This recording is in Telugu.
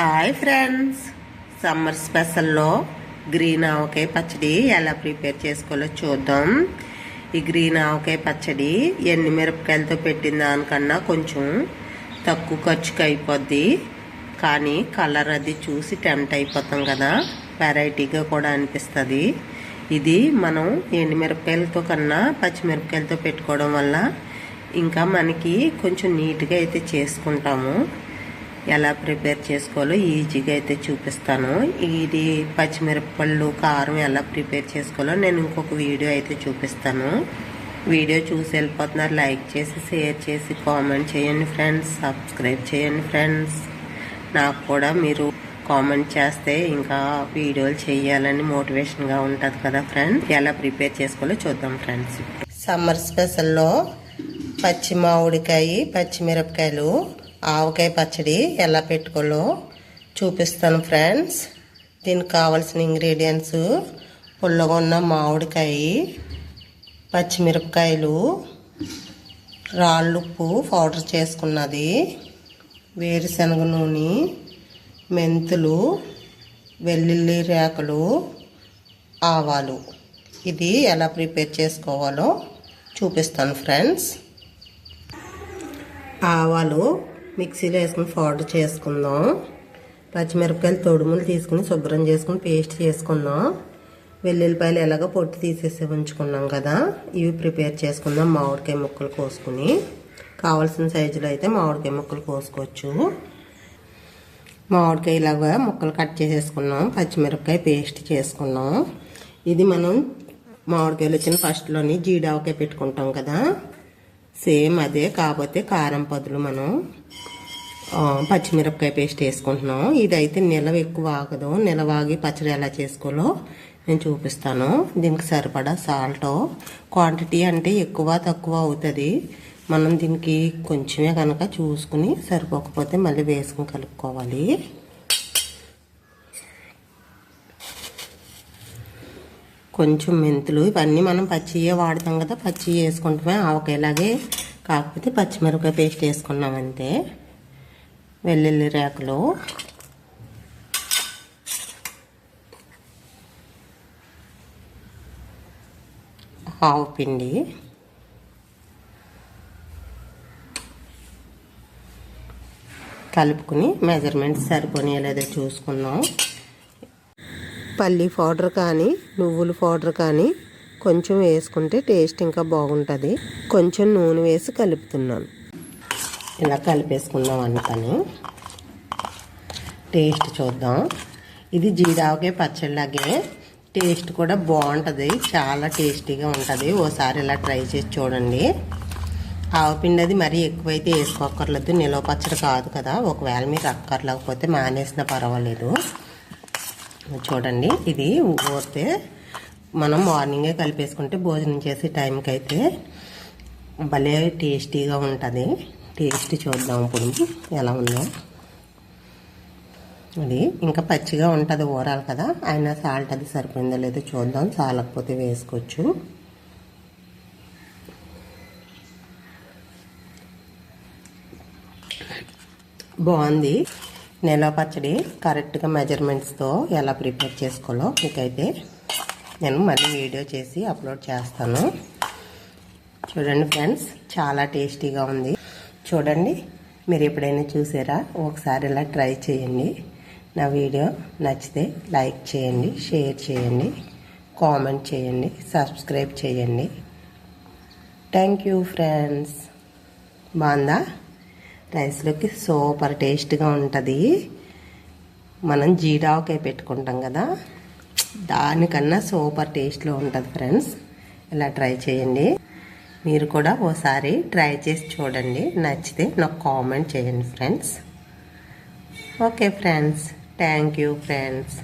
హాయ్ ఫ్రెండ్స్ సమ్మర్ స్పెషల్లో గ్రీన్ ఆవకాయ పచ్చడి ఎలా ప్రిపేర్ చేసుకోవాలో చూద్దాం. ఈ గ్రీన్ ఆవకాయ పచ్చడి ఎన్ని మిరపకాయలతో పెట్టిన దానికన్నా కొంచెం తక్కువ ఖర్చుకి అయిపోద్ది. కానీ కలర్ అది చూసి టెంప్ట్ అయిపోతాం కదా. వెరైటీగా కూడా అనిపిస్తుంది. ఇది మనం ఎండుమిరపకాయలతో కన్నా పచ్చిమిరపకాయలతో పెట్టుకోవడం వల్ల ఇంకా మనకి కొంచెం నీట్గా అయితే చేసుకుంటాము. ఎలా ప్రిపేర్ చేసుకోవాలో ఈజీగా అయితే చూపిస్తాను. ఇది పచ్చిమిరపళ్ళు కారం ఎలా ప్రిపేర్ చేసుకోవాలో నేను ఇంకొక వీడియో అయితే చూపిస్తాను. వీడియో చూసి వెళ్ళిపోతున్నారు. లైక్ చేసి షేర్ చేసి కామెంట్ చేయండి ఫ్రెండ్స్. సబ్స్క్రైబ్ చేయండి ఫ్రెండ్స్. నాకు కూడా మీరు కామెంట్ చేస్తే ఇంకా వీడియోలు చేయాలని మోటివేషన్గా ఉంటుంది కదా ఫ్రెండ్స్. ఎలా ప్రిపేర్ చేసుకోవాలో చూద్దాం ఫ్రెండ్స్. సమ్మర్ స్పెషల్లో పచ్చి మామిడికాయ పచ్చిమిరపకాయలు ఆవకాయ పచ్చడి ఎలా పెట్టుకోవాలో చూపిస్తాను ఫ్రెండ్స్. దీనికి కావాల్సిన ఇంగ్రీడియంట్స్ పుల్లగా ఉన్న మామిడికాయ పచ్చిమిరపకాయలు రాళ్ళుప్పు పౌడర్ చేసుకున్నది వేరుశనగ నూనె మెంతులు వెల్లుల్లి రేకలు ఆవాలు. ఇది ఎలా ప్రిపేర్ చేసుకోవాలో చూపిస్తాను ఫ్రెండ్స్. ఆవాలు మిక్సీలో వేసుకుని పౌడర్ చేసుకుందాం. పచ్చిమిరపకాయలు తొడుములు తీసుకుని శుభ్రం చేసుకుని పేస్ట్ చేసుకుందాం. వెల్లుల్లిపాయలు ఎలాగో పొట్టు తీసేసి ఉంచుకున్నాం కదా. ఇవి ప్రిపేర్ చేసుకుందాం మామిడికాయ ముక్కలు కోసుకుని. కావాల్సిన సైజులో అయితే మామిడికాయ ముక్కలు కోసుకోవచ్చు. మామిడికాయ ఇలాగా ముక్కలు కట్ చేసేసుకున్నాం. పచ్చిమిరపకాయ పేస్ట్ చేసుకున్నాం. ఇది మనం మామిడికాయలు వచ్చిన ఫస్ట్లోని జీడావకాయ పెట్టుకుంటాం కదా. సేమ్ అదే కాకపోతే కారం పదులు మనం పచ్చిమిరపకాయ పేస్ట్ వేసుకుంటున్నాం. ఇదైతే నిలవ ఎక్కువ ఆగదు. నిలవాగి పచ్చడి ఎలా చేసుకోవాలో నేను చూపిస్తాను. దీనికి సరిపడా సాల్ట్. క్వాంటిటీ అంటే ఎక్కువ తక్కువ అవుతుంది. మనం దీనికి కొంచెమే కనుక చూసుకుని సరిపోకపోతే మళ్ళీ వేసుకుని కలుపుకోవాలి. కొంచెం మెంతులు ఇవన్నీ మనం పచ్చియే వాడతాం కదా పచ్చి వేసుకుంటామే. ఆవకాయలాగే కాకపోతే పచ్చిమిరపకాయ పేస్ట్ వేసుకున్నామంటే వెల్లుల్లి రేకలు. ఆవు పిండి. కలుపుకుని మెజర్మెంట్స్ సరిపోయి చూసుకున్నాం చూసుకుందాం. పల్లి పౌడర్ కానీ నువ్వుల పౌడర్ కానీ కొంచెం వేసుకుంటే టేస్ట్ ఇంకా బాగుంటుంది. కొంచెం నూనె వేసి కలుపుతున్నాను. ఇలా కలిపేసుకుందాం అందుకని. టేస్ట్ చూద్దాం. ఇది జీడాకే పచ్చడిలాగే టేస్ట్ కూడా బాగుంటుంది. చాలా టేస్టీగా ఉంటుంది. ఓసారి ఇలా ట్రై చేసి చూడండి. ఆవపిండి అది మరీ ఎక్కువైతే వేసుకోక్కర్లేదు. నిలవ పచ్చడి కాదు కదా. ఒకవేళ మీరు అక్కర్లేకపోతే మానేసినా పర్వాలేదు. చూడండి. ఇది ఊరితే మనం మార్నింగే కలిపేసుకుంటే భోజనం చేసే టైంకి అయితే భలే టేస్టీగా ఉంటుంది. టేస్ట్ చూద్దాం ఇప్పుడు ఎలా ఉందో. అది ఇంకా పచ్చిగా ఉంటుంది ఊరాలి కదా అయినా సాల్ట్ అది సరిపోయిందో లేదో చూద్దాం చాలకపోతే వేసుకోవచ్చు. బాగుంది. నెల పచ్చడి కరెక్ట్గా మెజర్మెంట్స్తో ఎలా ప్రిపేర్ చేసుకోవాలో మీకైతే నేను మళ్ళీ వీడియో చేసి అప్లోడ్ చేస్తాను. చూడండి ఫ్రెండ్స్ చాలా టేస్టీగా ఉంది. చూడండి మీరు ఎప్పుడైనా చూసారా? ఒకసారి ఇలా ట్రై చేయండి. నా వీడియో నచ్చితే లైక్ చేయండి షేర్ చేయండి కామెంట్ చేయండి సబ్స్క్రైబ్ చేయండి. Thank you friends. బాగుందా? రైస్లోకి సూపర్ టేస్ట్గా ఉంటుంది. మనం జీడాకాయ పెట్టుకుంటాం కదా? దానికన్నా సూపర్ టేస్ట్లో ఉంటుంది ఫ్రెండ్స్. ఇలా ట్రై చేయండి. మీరు కూడా ఓసారి ట్రై చేసి చూడండి. నచ్చితే నాకు కామెంట్ చేయండి friends. Okay friends. Thank you friends.